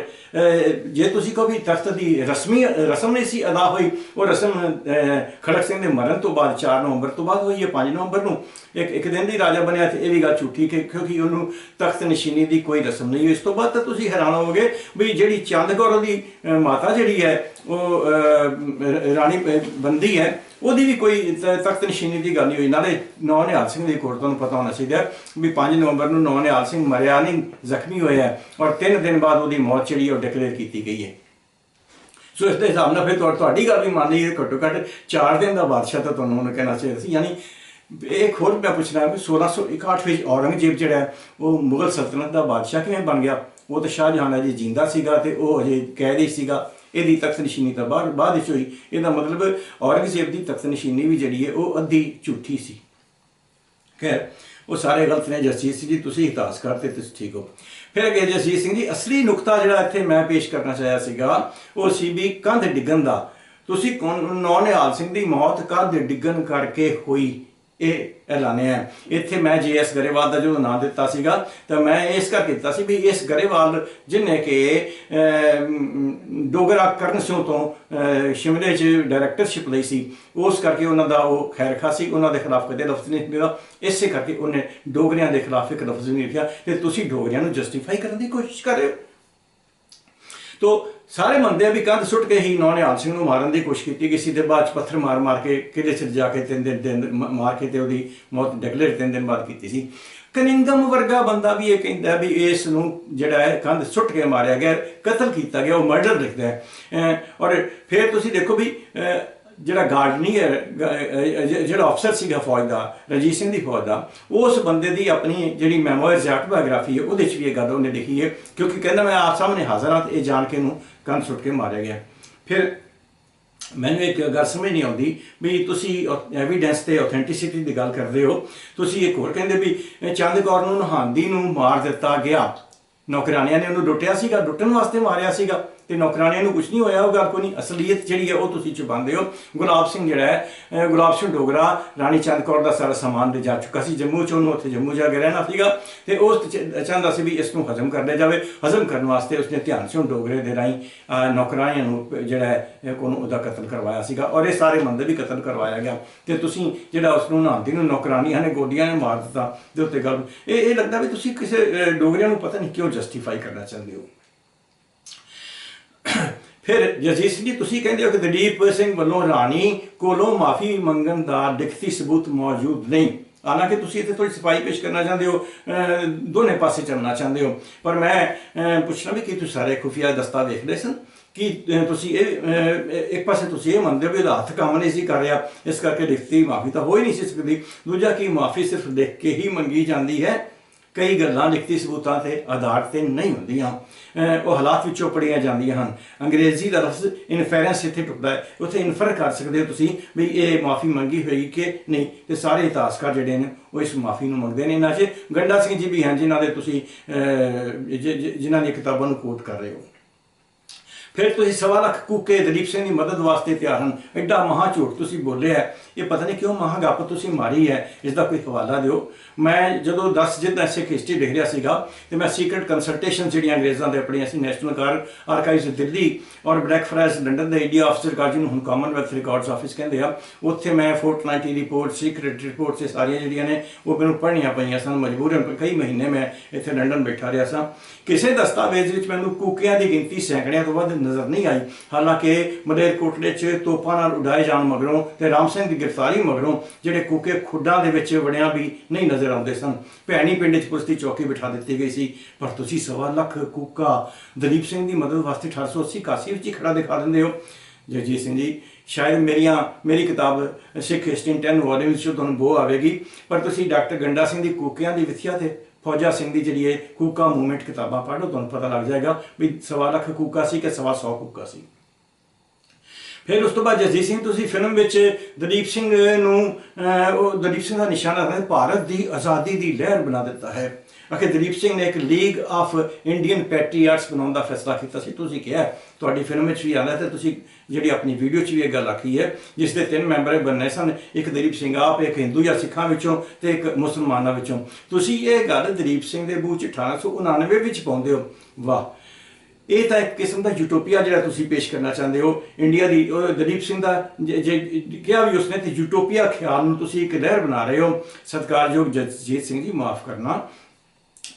Speaker 1: ਜੇ ਤੁਸੀਂ ਕਹੋ ਵੀ ਤਖਤ ਦੀ ਰਸਮੀ ਰਸਮ ਨਹੀਂ ਸੀ ਅਦਾ ਹੋਈ, ਉਹ ਰਸਮ ਖੜਕ ਸਿੰਘ ਦੇ ਮਰਨ ਤੋਂ ਬਾਅਦ 4 ਨਵੰਬਰ ਤੋਂ ਬਾਅਦ ਹੋਈ ਹੈ 5 ਨਵੰਬਰ ਨੂੰ, ਇੱਕ ਇੱਕ ਦਿਨ ਦੀ ਰਾਜਾ ਬਣਿਆ ਤੇ ਇਹ ਵੀ ਗੱਲ ਝੂਠੀ ਕਿ ਕਿਉਂਕਿ ਉਹਨੂੰ ਤਖਤ ਨਸ਼ੀਨੀ ਦੀ ਕੋਈ ਰਸਮ ਨਹੀਂ ਹੋਈ। ਇਸ ਤੋਂ ਬਾਅਦ ਤਾਂ ਤੁਸੀਂ ਹੈਰਾਨ ਹੋਵੋਗੇ ਵੀ ਜਿਹੜੀ ਚੰਦ ਕੌਰ ਦੀ ਮਾਤਾ ਜਿਹੜੀ ਹੈ ਉਹ ਰਾਣੀ ਬੰਦੀ ਹੈ ਉਹਦੀ ਵੀ ਕੋਈ ਤਖਤ ਨਿਸ਼ਾਨੀ ਦੀ ਗੱਲ ਨਹੀਂ ਹੋਈ। ਨਾਲੇ ਨੌ ਨਿਹਾਲ ਸਿੰਘ ਦੀ ਕੋਰਟ ਤੁਹਾਨੂੰ ਪਤਾ ਹੋਣਾ ਚਾਹੀਦਾ ਵੀ 5 ਨਵੰਬਰ ਨੂੰ ਨੌ ਨਿਹਾਲ ਸਿੰਘ ਮਰਿਆ ਨਹੀਂ ਜ਼ਖਮੀ ਹੋਇਆ ਔਰ 3 ਦਿਨ ਬਾਅਦ ਉਹਦੀ ਮੌਤ ਜਿਹੜੀ ਉਹ ਡਿਕਲੇਅਰ ਕੀਤੀ ਗਈ ਹੈ। ਸੋ ਇਸ ਦੇ ਹਿਸਾਬ ਨਾਲ ਫਿਰ ਤੁਹਾ- ਤੁਹਾਡੀ ਗੱਲ ਵੀ ਮੰਨ ਲਈਏ ਘੱਟੋ ਘੱਟ 4 ਦਿਨ ਦਾ ਬਾਦਸ਼ਾਹ ਤਾਂ ਤੁਹਾਨੂੰ ਉਹਨੇ ਕਹਿਣਾ ਚਾਹੀਦਾ ਸੀ। ਯਾਨੀ ਇਹ ਖੁਦ ਮੈਂ ਪੁੱਛਣਾ ਕਿ 1661 ਵਿੱਚ ਔਰੰਗਜ਼ੇਬ ਜਿਹੜਾ ਹੈ, ਉਹ ਮੁਗਲ ਸਲਤਨਤ ਦਾ ਬਾਦਸ਼ਾਹ ਕਿਵੇਂ ਬਣ ਗਿਆ? ਉਹ ਤਾਂ ਸ਼ਾਹਜਹਾਨ ਅਜੇ ਜਿੰਦਾ ਸੀਗਾ ਤੇ ਉਹ ਅਜੇ ਕੈਦ ਹੀ ਸੀਗਾ। ਇਹਦੀ ਤਖਤ ਤਾਂ ਬਾਅਦ ਬਾਅਦ ਵਿੱਚ ਹੋਈ। ਇਹਦਾ ਮਤਲਬ ਔਰੰਗਜ਼ੇਬ ਦੀ ਤਖਤ ਵੀ ਜਿਹੜੀ ਹੈ, ਉਹ ਅੱਧੀ ਝੂਠੀ ਸੀ। ਖੈਰ, ਉਹ ਸਾਰੇ ਗਲਤ ਨੇ ਜਸਜੀਤ ਸਿੰਘ ਜੀ, ਤੁਸੀਂ ਇਤਿਹਾਸਕਾਰ ਤੇ ਤੁਸੀਂ ਠੀਕ ਹੋ। ਫਿਰ ਅੱਗੇ ਜਸਜੀਤ ਸਿੰਘ ਜੀ, ਅਸਲੀ ਨੁਕਤਾ ਜਿਹੜਾ ਇੱਥੇ ਮੈਂ ਪੇਸ਼ ਕਰਨਾ ਚਾਹਿਆ ਸੀਗਾ, ਉਹ ਸੀ ਵੀ ਕੰਧ ਡਿੱਗਣ ਦਾ। ਤੁਸੀਂ ਕੌਣ- ਨੌ ਨਿਹਾਲ ਸਿੰਘ ਦੀ ਮੌਤ ਕੰਧ ਡਿੱਗਣ ਕਰਕੇ ਹੋਈ। ਇਹ ਐਲਾਨਿਆ ਇੱਥੇ ਮੈਂ ਜੀਐਸ ਗਰੇਵਾਲ ਦਾ ਜੋ ਨਾਂ ਦਿੱਤਾ ਸੀਗਾ, ਤਾਂ ਮੈਂ ਇਸ ਕਰਕੇ ਦਿੱਤਾ ਸੀ ਵੀ ਇਸ ਗਰੇਵਾਲ ਜਿਨੇ ਕਿ ਡੋਗਰਾ ਕਰਨ ਸਿੰਘ ਤੋਂ ਸ਼ਿਮਲੇ 'ਚ ਡਾਇਰੈਕਟਰਸ਼ਿਪ ਲਈ ਸੀ, ਉਸ ਕਰਕੇ ਉਹਨਾਂ ਦਾ ਉਹ ਖੈਰਖਾ ਸੀ। ਉਹਨਾਂ ਦੇ ਖਿਲਾਫ ਕਦੇ ਲਫ਼ਜ਼ ਨਹੀਂ ਲਿਆ ਇਸੇ ਕਰਕੇ ਉਹਨੇ ਡੋਗਰਿਆਂ ਦੇ ਖਿਲਾਫ ਇੱਕ ਲਫ਼ਜ਼ ਨਹੀਂ ਲਿਖਿਆ। ਤੇ ਤੁਸੀਂ ਡੋਗਰਿਆਂ ਨੂੰ ਜਸਟੀਫਾਈ ਕਰਨ ਦੀ ਕੋਸ਼ਿਸ਼ ਕਰ ਰਹੇ ਹੋ। ਤੋ ਸਾਰੇ ਮੰਨਦੇ ਆ ਵੀ ਕੰਧ ਸੁੱਟ ਕੇ ਹੀ ਨੌ ਨਿਹਾਲ ਸਿੰਘ ਨੂੰ ਮਾਰਨ ਦੀ ਕੋਸ਼ਿਸ਼ ਕੀਤੀ ਗਈ ਸੀ ਤੇ ਬਾਅਦ ਚ ਪੱਥਰ ਮਾਰ ਮਾਰ ਕੇ ਕਿਲੇ ਚ ਜਾ ਕੇ ਤਿੰਨ ਦਿਨ ਦਿਨ ਮਾਰ ਕੇ ਤੇ ਉਹਦੀ ਮੌਤ ਡਿਕਲੇਅਰ ਤਿੰਨ ਦਿਨ ਬਾਅਦ ਕੀਤੀ ਸੀ। ਕਨਿੰਗਮ ਵਰਗਾ ਬੰਦਾ ਵੀ ਇਹ ਕਹਿੰਦਾ ਵੀ ਇਸ ਨੂੰ ਜਿਹੜਾ ਹੈ ਕੰਧ ਸੁੱਟ ਕੇ ਮਾਰਿਆ ਗਿਆ, ਕਤਲ ਕੀਤਾ ਗਿਆ, ਉਹ ਮਰਡਰ ਲਿਖਦਾ ਹੈ। ਔਰ ਫਿਰ ਤੁਸੀਂ ਦੇਖੋ ਵੀ ਜਿਹੜਾ ਗਾਰਡਨੀਅਰ ਜਿਹੜਾ ਅਫਸਰ ਸੀਗਾ ਫੌਜ ਦਾ, ਰਣਜੀਤ ਸਿੰਘ ਦੀ ਫੌਜ ਦਾ, ਉਸ ਬੰਦੇ ਦੀ ਆਪਣੀ ਜਿਹੜੀ ਮੈਮੋਇਰਸ ਆਟੋਬਾਇਓਗ੍ਰਾਫੀ ਹੈ, ਉਹਦੇ 'ਚ ਵੀ ਇਹ ਗੱਲ ਉਹਨੇ ਲਿਖੀ ਹੈ, ਕਿਉਂਕਿ ਕਹਿੰਦਾ ਮੈਂ ਆਪ ਸਾਹਮਣੇ ਹਾਜ਼ਰ ਹਾਂ ਤੇ ਇਹ ਜਾਣ ਕੇ ਨੂੰ ਕੰਨ ਸੁੱਟ ਕੇ ਮਾਰਿਆ ਗਿਆ। ਫਿਰ ਮੈਨੂੰ ਇੱਕ ਗੱਲ ਸਮਝ ਨਹੀਂ ਆਉਂਦੀ ਵੀ ਤੁਸੀਂ ਐਵੀਡੈਂਸ ਤੇ ਆਥੈਂਟਿਸਿਟੀ ਦੀ ਗੱਲ ਕਰਦੇ ਹੋ, ਤੁਸੀਂ ਇੱਕ ਹੋਰ ਕਹਿੰਦੇ ਵੀ ਚੰਦ ਕੌਰ ਨੂੰ ਨਹਾਂਦੀ ਨੂੰ ਮਾਰ ਦਿੱਤਾ ਗਿਆ। ਨੌਕਰਾਨੀਆਂ ਨੇ ਉਹਨੂੰ ਡੁੱਟਿਆ ਸੀਗਾ ਡੁੱਟਣ ਵਾਸਤੇ ਮਾਰਿਆ ਸੀਗਾ ਤੇ ਨੌਕਰਾਨੀਆਂ ਨੂੰ ਕੁਝ ਨਹੀਂ ਹੋਇਆ, ਉਹ ਗੱਲ ਕੋਈ ਨਹੀਂ। ਅਸਲੀਅਤ ਜਿਹੜੀ ਹੈ ਉਹ ਤੁਸੀਂ ਛੁਪਾਉਂਦੇ ਹੋ। ਗੁਲਾਬ ਸਿੰਘ ਜਿਹੜਾ ਹੈ ਗੁਲਾਬ ਸਿੰਘ ਡੋਗਰਾ, ਰਾਣੀ ਚੰਦ ਕੌਰ ਦਾ ਸਾਰਾ ਸਮਾਨ ਲੈ ਜਾ ਚੁੱਕਾ ਸੀ ਜੰਮੂ ਚ, ਉਹਨੂੰ ਉੱਥੇ ਜੰਮੂ ਜਾ ਕੇ ਰਹਿਣਾ ਸੀਗਾ ਤੇ ਉਸ ਚਾਹੁੰਦਾ ਸੀ ਵੀ ਇਸ ਨੂੰ ਹਜ਼ਮ ਕਰ ਲਿਆ ਜਾਵੇ। ਹਜ਼ਮ ਕਰਨ ਵਾਸਤੇ ਉਸਨੇ ਧਿਆਨ ਸਿੰਘ ਡੋਗਰੇ ਦੇ ਰਾਹੀਂ, ਅਹ ਨੂੰ ਜਿਹੜਾ ਉਹਨੂੰ ਉਹਦਾ ਕਤਲ ਕਰਵਾਇਆ ਸੀਗਾ ਔਰ ਇਹ ਸਾਰੇ ਮੰਦੇ ਵੀ ਕਤਲ ਕਰਵਾਇਆ ਗਿਆ। ਤੇ ਤੁਸੀਂ ਜਿਹੜਾ ਉਸ ਨੂੰ ਨਹਾਉਂਦੀ ਨੂੰ ਨੌਕਰਾਣੀਆਂ ਨੇ ਗੋਡੀਆਂ ਨੇ ਮਾਰ ਦਿੱਤਾ ਦੇ ਉੱਤੇ ਗੱਲ। ਇਹ ਇਹ ਲੱਗਦਾ ਵੀ ਤੁਸੀਂ ਕਿਸੇ ਡੋਗਰਿਆਂ ਨੂੰ ਪਤਾ ਨਹੀਂ ਕਿਉਂ ਜਸਟੀਫਾਈ ਕਰਨਾ ਚਾਹੁੰਦੇ ਹੋ? ਫਿਰ ਜਸਜੀਤ ਸਿੰਘ ਜੀ ਤੁਸੀਂ ਕਹਿੰਦੇ ਹੋ ਕਿ ਦਲੀਪ ਸਿੰਘ ਵੱਲੋਂ ਰਾਣੀ ਕੋਲੋਂ ਮਾਫੀ ਮੰਗਣ ਦਾ ਲਿਖਤੀ ਸਬੂਤ ਮੌਜੂਦ ਨਹੀਂ। ਹਾਲਾਂਕਿ ਤੁਸੀਂ ਇੱਥੇ ਥੋੜੀ ਸਫ਼ਾਈ ਪੇਸ਼ ਕਰਨਾ ਚਾਹੁੰਦੇ ਹੋ ਅਹ, ਦੋਨੇ ਪਾਸੇ ਚੱਲਣਾ ਚਾਹੁੰਦੇ ਹੋ। ਪਰ ਮੈਂ ਅਹ, ਪੁੱਛਣਾ ਵੀ ਕਿ ਤੁਸੀਂ ਸਾਰੇ ਖੁਫੀਆ ਦਸਤਾਵੇਜ਼ ਵੇਖਦੇ ਸਨ? ਕਿ ਤੁਸੀਂ ਇਹ ਇੱਕ ਪਾਸੇ ਤੁਸੀਂ ਇਹ ਮੰਨਦੇ ਹੋ ਵੀ ਉਹਦਾ ਹੱਥ ਕੰਮ ਨਹੀਂ ਸੀ ਕਰ ਰਿਹਾ ਇਸ ਕਰਕੇ ਲਿਖਤੀ ਮਾਫੀ ਤਾਂ ਹੋ ਹੀ ਨਹੀਂ ਸੀ ਸਕਦੀ ਦੂਜਾ ਕਿ ਮਾਫੀ ਸਿਰਫ ਲਿਖ ਕੇ ਹੀ ਮੰਗੀ ਜਾਂਦੀ ਹੈ? ਕਈ ਗੱਲਾਂ ਲਿਖਤੀ ਸਬੂਤਾਂ ਤੇ ਆਧਾਰ ਤੇ ਨਹੀਂ ਹੁੰਦੀਆਂ। ਅਹ ਉਹ ਹਾਲਾਤ ਵਿੱਚੋਂ ਪੜੀਆਂ ਜਾਂਦੀਆਂ ਹਨ। ਅੰਗਰੇਜ਼ੀ ਦਾ ਲਫ਼ਜ਼ ਇਨਫੈਰੈਂਸ ਇੱਥੇ ਟੁੱਟਦਾ ਹੈ। ਉੱਥੇ ਇਨਫਰ ਕਰ ਸਕਦੇ ਹੋ ਤੁਸੀਂ ਵੀ ਇਹ ਮਾਫੀ ਮੰਗੀ ਹੋਈ ਕਿ ਨਹੀਂ ਤੇ ਸਾਰੇ ਇਤਿਹਾਸਕਾਰ ਜਿਹੜੇ ਨੇ ਉਹ ਇਸ ਮਾਫੀ ਨੂੰ ਮੰਗਦੇ ਨੇ। ਇਹਨਾਂ 'ਚ ਗੰਡਾ ਸਿੰਘ ਜੀ ਵੀ ਹਨ ਜਿਨ੍ਹਾਂ ਦੇ ਤੁਸੀਂ ਅਹ, ਜਿਨ੍ਹਾਂ ਦੀਆਂ ਕਿਤਾਬਾਂ ਨੂੰ ਕੋਟ ਕਰ ਰਹੇ ਹੋ। ਫਿਰ ਤੁਸੀਂ ਸਵਾ ਲੱਖ ਕੂਕੇ ਦਲੀਪ ਸਿੰਘ ਦੀ ਮਦਦ ਵਾਸਤੇ ਤਿਆਰ ਹਨ। ਐਡਾ ਮਹਾ ਝੂਠ ਤੁਸੀਂ ਬੋਲਿਆ ਇਹ ਪਤਾ ਨਹੀਂ ਕਿਉਂ ਮਹਾ ਗੱਪ ਤੁਸੀਂ ਮਾਰੀ ਹੈ। ਇਸ ਦਾ ਕੋਈ ਹਵਾਲਾ ਦਿਓ। ਮੈਂ ਜਦੋਂ 10 ਜਿੱਦਾਂ ਸਿੱਖ ਹਿਸਟਰੀ ਲਿਖ ਰਿਹਾ ਸੀਗਾ ਤੇ ਮੈਂ ਸੀਕ੍ਰੀਟ ਕੰਸਲਟੇਸ਼ਨ ਜਿਹੜੀਆਂ ਅੰਗਰੇਜ਼ਾਂ ਦੇ ਆਪਣੀਆਂ ਸੀ ਨੈਸ਼ਨਲ ਕਾਰ ਆਰਕਾਈਵਸ ਦਿੱਲੀ ਔਰ ਬਲੈਕ ਫਰਾਈਜ਼ ਲੰਡਨ ਦੇ ਇੰਡੀਆ ਆਫਿਸਰ ਕਾਰ ਨੂੰ ਹੁਣ ਕਾਮਨਵੈਲਥ ਰਿਕਾਰਡਸ ਆਫਿਸ ਕਹਿੰਦੇ ਆ, ਉੱਥੇ ਮੈਂ ਫੋਰਟਨਾਈਟੀ ਰਿਪੋਰਟ ਸੀਕ੍ਰੀਟ ਰਿਪੋਰਟਸ ਇਹ ਸਾਰੀਆਂ ਜਿਹੜੀਆਂ ਨੇ, ਉਹ ਮੈਨੂੰ ਪੜ੍ਹਨੀਆਂ ਪਈਆਂ ਸਨ ਮਜਬੂਰਨ ਕਈ ਮਹੀਨੇ ਮੈਂ ਇੱਥੇ ਲੰਡਨ ਬੈਠਾ ਰਿਹਾ ਸਾਂ। ਕਿਸੇ ਦਸਤਾਵੇਜ਼ ਵਿੱਚ ਮੈਨੂੰ ਕੂਕਿਆਂ ਦੀ ਗਿਣਤੀ ਸੈਂਕੜਿਆਂ ਤੋਂ ਵੱਧ ਨਜ਼ਰ ਨਹੀਂ ਆਈ। ਹਾਲਾਂਕਿ ਮਲੇਰਕੋਟਲੇ 'ਚ ਤੋਪਾਂ ਨਾਲ ਉਡਾਏ ਜਾਣ ਮਗਰੋਂ ਤੇ ਰਾਮ ਸਿੰਘ ਦੀ ਗ੍ਰਿਫਤਾਰੀ ਮਗਰੋਂ ਜਿਹੜੇ ਕੂਕੇ ਖੁੱਡਾਂ ਦੇ ਵਿੱਚ ਵੜਿਆ ਵੀ ਨਹੀਂ ਨਜ਼ਰ ਆਉਂਦੇ ਸਨ। ਭੈਣੀ ਪਿੰਡ 'ਚ ਪੁਲਿਸ ਦੀ ਚੌਕੀ ਬਿਠਾ ਦਿੱਤੀ ਗਈ ਸੀ। ਪਰ ਤੁਸੀਂ ਸਵਾ ਲੱਖ ਕੂਕਾ ਦਲੀਪ ਸਿੰਘ ਦੀ ਮਦਦ ਵਾਸਤੇ 1880 81 ਵਿੱਚ ਹੀ ਖੜਾ ਦਿਖਾ ਦਿੰਦੇ ਹੋ। ਜਗਜੀਤ ਸਿੰਘ ਜੀ, ਸ਼ਾਇਦ ਮੇਰੀਆਂ, ਮੇਰੀ ਕਿਤਾਬ ਸਿੱਖ ਹਿਸਟਰੀ 10 ਵੋਲਿਊਮਸ ਚ ਤੁਹਾਨੂੰ ਬੋ ਆਵੇਗੀ। ਪਰ ਤੁਸੀਂ ਡਾਕਟਰ ਗੰਡਾ ਸਿੰਘ ਦੀ ਕੂਕਿਆਂ ਦੀ ਵਿਥਿਆ ਤੇ ਫੌਜਾ ਸਿੰਘ ਦੀ ਜਿਹੜੀ ਇਹ ਕੂਕਾ ਮੂਵਮੈਂਟ ਕਿਤਾਬਾਂ ਪੜ੍ਹੋ ਤੁਹਾਨੂੰ ਪਤਾ ਲੱਗ ਜਾਏਗਾ ਵੀ ਸਵਾ ਲੱਖ ਕੂਕਾ ਸੀ ਕਿ ਸਵਾ ਸੌ ਕੂਕਾ ਸੀ। ਫਿਰ ਉਸ ਤੋਂ ਬਾਅਦ ਜਸਜੀਤ ਸਿੰਘ ਤੁਸੀਂ ਫਿਲਮ ਵਿੱਚ ਦਲੀਪ ਸਿੰਘ ਨੂੰ ਅਹ, ਉਹ ਦਲੀਪ ਸਿੰਘ ਦਾ ਨਿਸ਼ਾਨਾ ਰੱਖਦੇ ਭਾਰਤ ਦੀ ਆਜ਼ਾਦੀ ਦੀ ਲਹਿਰ ਬਣਾ ਦਿੱਤਾ ਹੈ। ਅਖੇ ਦਲੀਪ ਸਿੰਘ ਨੇ ਇੱਕ ਲੀਗ ਆਫ ਇੰਡੀਅਨ ਪੈਟਰੀਆਟਸ ਬਣਾਉਣ ਦਾ ਫੈਸਲਾ ਕੀਤਾ ਸੀ। ਤੁਸੀਂ ਕਿਹਾ, ਤੁਹਾਡੀ ਫਿਲਮ ਵਿੱਚ ਵੀ ਆਉਂਦਾ ਤੇ ਤੁਸੀਂ ਜਿਹੜੀ ਆਪਣੀ ਵੀਡੀਓ 'ਚ ਵੀ ਇਹ ਗੱਲ ਆਖੀ ਹੈ, ਜਿਸ ਦੇ ਤਿੰਨ ਮੈਂਬਰ ਬਣਨੇ ਸਨ, ਇੱਕ ਦਲੀਪ ਸਿੰਘ ਆਪ, ਇੱਕ ਹਿੰਦੂ ਜਾਂ ਸਿੱਖਾਂ ਵਿੱਚੋਂ ਤੇ ਇੱਕ ਮੁਸਲਮਾਨਾਂ ਵਿੱਚੋਂ। ਤੁਸੀਂ ਇਹ ਗੱਲ ਦਲੀਪ ਸਿੰਘ ਦੇ ਬੂਹ 'ਚ 1899 ਵਿੱਚ ਪਾਉਂਦੇ ਹੋ। ਵਾਹ! ਇਹ ਤਾਂ ਇੱਕ ਕਿਸਮ ਦਾ ਯੂਟੋਪੀਆ ਜਿਹੜਾ ਤੁਸੀਂ ਪੇਸ਼ ਕਰਨਾ ਚਾਹੁੰਦੇ ਹੋ। ਇੰਡੀਆ ਦੀ ਦਲੀਪ ਸਿੰਘ ਦਾ ਜੇ ਜੇ ਕਿਹਾ ਵੀ ਉਸਨੇ ਤੇ ਯੂਟੋਪੀਆ ਖਿਆਲ ਨੂੰ ਤੁਸੀਂ ਇੱਕ ਲਹਿਰ ਬਣਾ ਰਹੇ ਹੋ। ਸਤਿਕਾਰਯੋਗ ਜਗਜੀਤ ਸਿੰਘ ਜੀ, ਮਾਫ ਕਰਨਾ।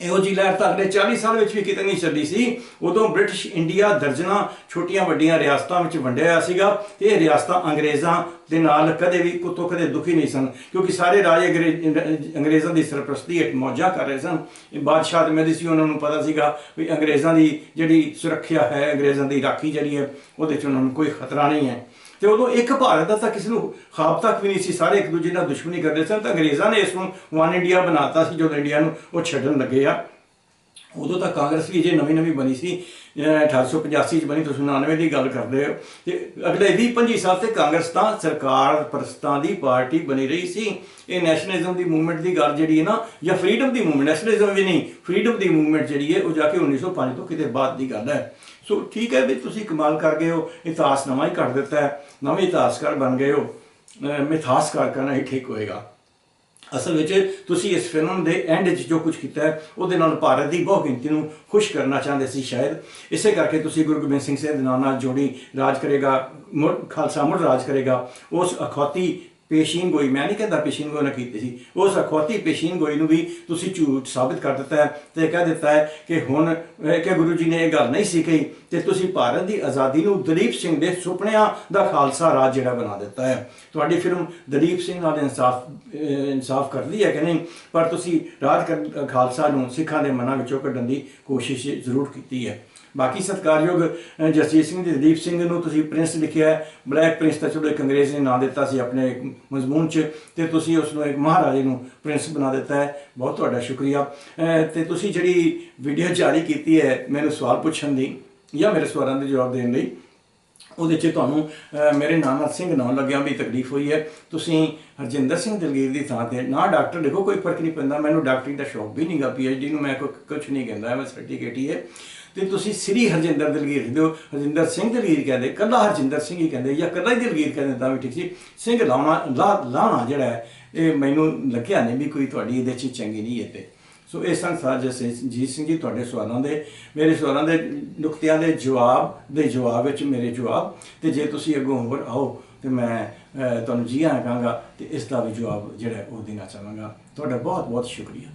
Speaker 1: ਇਹੋ ਜੀ ਲਹਿਰ ਤਾਂ ਅਗਲੇ 40 ਸਾਲ ਵਿੱਚ ਵੀ ਕਿਤੇ ਨਹੀਂ ਚੱਲੀ ਸੀ। ਉਦੋਂ ਬ੍ਰਿਟਿਸ਼ ਇੰਡੀਆ ਦਰਜਨਾਂ ਛੋਟੀਆਂ ਵੱਡੀਆਂ ਰਿਆਸਤਾਂ ਵਿੱਚ ਵੰਡਿਆ ਹੋਇਆ ਸੀਗਾ ਤੇ ਇਹ ਰਿਆਸਤਾਂ ਅੰਗਰੇਜ਼ਾਂ ਦੇ ਨਾਲ ਕਦੇ ਵੀ ਕੁੱਤੋਂ ਕਦੇ ਦੁਖੀ ਨਹੀਂ ਸਨ, ਕਿਉਂਕਿ ਸਾਰੇ ਰਾਜ ਅੰਗਰੇਜ਼- ਅੰਗਰੇਜ਼ਾਂ ਦੀ ਸਰਪ੍ਰਸਤੀ ਹੇਠ ਮੌਜਾਂ ਕਰ ਰਹੇ ਸਨ। ਇਹ ਬਾਦਸ਼ਾਹ ਦੇ ਸੀ, ਉਹਨਾਂ ਨੂੰ ਪਤਾ ਸੀਗਾ ਵੀ ਅੰਗਰੇਜ਼ਾਂ ਦੀ ਜਿਹੜੀ ਸੁਰੱਖਿਆ ਹੈ, ਅੰਗਰੇਜ਼ਾਂ ਦੀ ਰਾਖੀ ਜਿਹੜੀ ਹੈ, ਉਹਦੇ 'ਚ ਉਹਨਾਂ ਨੂੰ ਕੋਈ ਖਤਰਾ ਨਹੀਂ ਹੈ। ਤੇ ਉਦੋਂ ਇੱਕ ਭਾਰਤ ਦਾ ਤਾਂ ਕਿਸੇ ਨੂੰ ਖਾਬ ਤੱਕ ਵੀ ਨਹੀਂ ਸੀ, ਸਾਰੇ ਇੱਕ ਦੂਜੇ ਨਾਲ ਦੁਸ਼ਮਣੀ ਕਰਦੇ ਸਨ, ਤਾਂ ਅੰਗਰੇਜ਼ਾਂ ਨੇ ਇਸ ਨੂੰ ਵਨ ਇੰਡੀਆ ਬਣਾਤਾ ਸੀ, ਜਦੋਂ ਇੰਡੀਆ ਨੂੰ ਉਹ ਛੱਡਣ ਲੱਗੇ ਆ। ਉਦੋਂ ਤਾਂ ਕਾਂਗਰਸ ਵੀ ਜੇ ਨਵੀਂ ਨਵੀਂ ਬਣੀ ਸੀ 1885 ਚ ਬਣੀ, ਤੁਸੀਂ 99 ਦੀ ਗੱਲ ਕਰਦੇ ਹੋ। ਤੇ ਅਗਲੇ 20 25 ਸਾਲ ਤੇ ਕਾਂਗਰਸ ਤਾਂ ਸਰਕਾਰ ਪਰਸਤਾਂ ਦੀ ਪਾਰਟੀ ਬਣੀ ਰਹੀ ਸੀ। ਇਹ ਨੈਸ਼ਨਲਿਜ਼ਮ ਦੀ ਮੂਵਮੈਂਟ ਦੀ ਗੱਲ ਜਿਹੜੀ ਹੈ ਨਾ, ਜਾਂ ਫਰੀडम ਦੀ ਮੂਵਮੈਂਟ ਨੈਸ਼ਨਲਿਜ਼ਮ ਵੀ ਨਹੀਂ ਫਰੀडम ਦੀ ਮੂਵਮੈਂਟ ਜਿਹੜੀ ਹੈ, ਉਹ ਜਾ ਕੇ 1905 ਤੋਂ ਕਿਤੇ ਬਾਅਦ ਦੀ ਗੱਲ ਹੈ। ਸੋ ਠੀਕ ਹੈ ਵੀ ਤੁਸੀਂ ਕਮਾਲ ਕਰ ਗਏ ਹੋ, ਇਤਿਹਾਸ ਨਵਾਂ ਹੀ ਘੜ ਦਿੱਤਾ ਹੈ, ਨਵੇਂ ਇਤਿਹਾਸਕਾਰ ਬਣ ਗਏ ਹੋ। ਅਹ ਮਿਥਾਸਕਾਰ ਕਰਨਾ ਹੀ ਠੀਕ ਹੋਏਗਾ। ਅਸਲ ਵਿੱਚ ਤੁਸੀਂ ਇਸ ਫਿਲਮ ਦੇ ਐਂਡ 'ਚ ਜੋ ਕੁਝ ਕੀਤਾ ਉਹਦੇ ਨਾਲ ਭਾਰਤ ਦੀ ਬਹੁ ਗਿਣਤੀ ਨੂੰ ਖੁਸ਼ ਕਰਨਾ ਚਾਹੁੰਦੇ ਸੀ ਸ਼ਾਇਦ। ਇਸੇ ਕਰਕੇ ਤੁਸੀਂ ਗੁਰੂ ਗੋਬਿੰਦ ਸਿੰਘ ਸਾਹਿਬ ਦੇ ਨਾਂ ਨਾਲ ਜੋੜੀ ਰਾਜ ਕਰੇਗਾ, ਮੁੜ ਖਾਲਸਾ ਮੁੜ ਰਾਜ ਕਰੇਗਾ, ਉਸ ਅਖੌਤੀ ਪੇਸ਼ੀਨ ਗੋਈ, ਮੈਂ ਨਹੀਂ ਕਹਿੰਦਾ ਪੇਸ਼ੀਨ ਗੋਈ ਨਾ ਕੀਤੀ ਸੀ। ਉਸ ਅਖੌਤੀ ਪੇਸ਼ੀਨ ਗੋਈ ਨੂੰ ਵੀ ਤੁਸੀਂ ਝੂਠ ਸਾਬਿਤ ਕਰ ਦਿੱਤਾ ਹੈ ਤੇ ਕਹਿ ਦਿੱਤਾ ਹੈ ਕਿ ਹੁਣ ਕਿ ਗੁਰੂ ਜੀ ਨੇ ਇਹ ਗੱਲ ਨਹੀਂ ਸੀ ਕਹੀ ਤੇ ਤੁਸੀਂ ਭਾਰਤ ਦੀ ਆਜ਼ਾਦੀ ਨੂੰ ਦਲੀਪ ਸਿੰਘ ਦੇ ਸੁਪਨਿਆਂ ਦਾ ਖਾਲਸਾ ਰਾਜ ਜਿਹੜਾ ਬਣਾ ਦਿੱਤਾ ਹੈ। ਤੁਹਾਡੀ ਫਿਲਮ ਦਲੀਪ ਸਿੰਘ ਨਾਲ ਇਨਸਾਫ ਇਨਸਾਫ ਕਰਦੀ ਹੈ ਕਿ ਨਹੀਂ? ਪਰ ਤੁਸੀਂ ਰਾਜ ਖਾਲਸਾ ਨੂੰ ਸਿੱਖਾਂ ਦੇ ਮਨਾਂ ਵਿੱਚੋਂ ਕੱਢਣ ਦੀ ਕੋਸ਼ਿਸ਼ ਜ਼ਰੂਰ ਕੀਤੀ ਹੈ। ਬਾਕੀ ਸਤਿਕਾਰਯੋਗ ਜਸਜੀਤ ਸਿੰਘ ਤੇ ਦਲੀਪ ਸਿੰਘ ਨੂੰ ਤੁਸੀਂ ਪ੍ਰਿੰਸ ਲਿਖਿਆ ਹੈ ਬਲੈਕ ਪ੍ਰਿੰਸ ਤਾਂ ਚਲੋ ਇੱਕ ਅੰਗਰੇਜ਼ ਨੇ ਨਾਂ ਦਿੱਤਾ ਸੀ ਆਪਣੇ ਮਜ਼ਮੂਨ 'ਚ ਤੇ ਤੁਸੀਂ ਉਸ ਨੂੰ ਇੱਕ ਮਹਾਰਾਜੇ ਨੂੰ ਪ੍ਰਿੰਸ ਬਣਾ ਦਿੱਤਾ ਹੈ। ਬਹੁਤ ਤੁਹਾਡਾ ਸ਼ੁਕਰੀਆ। ਅਹ, ਤੇ ਤੁਸੀਂ ਜਿਹੜੀ ਵੀਡੀਓ ਜਾਰੀ ਕੀਤੀ ਹੈ ਮੈਨੂੰ ਸਵਾਲ ਪੁੱਛਣ ਦੀ ਜਾਂ ਮੇਰੇ ਸਵਾਲਾਂ ਦੇ ਜਵਾਬ ਦੇਣ ਲਈ ਉਹਦੇ 'ਚ ਤੁਹਾਨੂੰ ਮੇਰੇ ਮੇਰੇ ਨਾਲ ਸਿੰਘ ਨਾਮ ਲੱਗਿਆ ਵੀ ਤਕਲੀਫ ਹੋਈ ਹੈ। ਤੁਸੀਂ ਹਰਜਿੰਦਰ ਸਿੰਘ ਦਲਗੀਰ ਦੀ ਥਾਂ ਤੇ, ਨਾ ਡਾਕਟਰ ਲਿਖੋ ਕੋਈ ਫ਼ਰਕ ਨਹੀਂ ਪੈਂਦਾ। ਮੈਨੂੰ ਡਾਕਟਰੀ ਦਾ ਸ਼ੌਕ ਵੀ ਨਹੀਂਗਾ ਪੀਐਚਡੀ ਨੂੰ ਮੈਂ ਕੁਝ ਨਹੀਂ ਕਹਿੰਦਾ ਮੈਂ ਸਰਟੀਫਿਕੇਟ ਹੀ ਹੈ। ਤੇ ਤੁਸੀਂ ਸ੍ਰੀ ਹਰਜਿੰਦਰ ਦਲਗੀਰ ਲਿਖਦੇ ਹੋ ਹਰਜਿੰਦਰ ਸਿੰਘ ਦਲਗੀਰ ਕਹਿੰਦੇ, ਕੱਲਾ ਹਰਜਿੰਦਰ ਸਿੰਘ ਹੀ ਕਹਿੰਦੇ, ਜਾਂ ਕੱਲਾ ਹੀ ਦਲਗੀਰ ਕਹਿੰਦੇ, ਤਾਂ ਵੀ ਠੀਕ ਸੀ। ਸਿੰਘ ਲਾਉਣਾ, ਲਾ, ਲਾਣਾ ਜਿਹੜਾ ਹੈ, ਇਹ ਮੈਨੂੰ ਲੱਗਿਆ ਨਹੀਂ ਵੀ ਕੋਈ ਤੁਹਾਡੀ ਇਹਦੇ 'ਚ ਚੰਗੀ ਨਹੀਂ ਹੈ ਤੇ। ਸੋ ਇਹ ਸੰਸਾਰ ਸਾਜ ਸਿੰਘ ਜੀ ਤੁਹਾਡੇ ਸਵਾਲਾਂ ਦੇ, ਮੇਰੇ ਸਵਾਲਾਂ ਦੇ ਨੁਕਤਿਆਂ ਦੇ ਜਵਾਬ ਦੇ ਜਵਾਬ ਵਿੱਚ ਮੇਰੇ ਜਵਾਬ, ਤੇ ਜੇ ਤੁਸੀਂ ਅੱਗੋਂ ਹੋਰ ਆਓ, ਤੇ ਮੈਂ ਤੁਹਾਨੂੰ ਜੀ ਆਇਆਂ ਕਹਾਂਗਾ, ਤੇ ਇਸ ਦਾ ਵੀ ਜਵਾਬ ਜਿਹੜਾ ਉਹ ਦੇਣਾ ਚਾਹਾਂਗਾ। ਤੁਹਾਡਾ ਬਹੁਤ ਬਹੁਤ ਸ਼ੁਕਰੀਆ।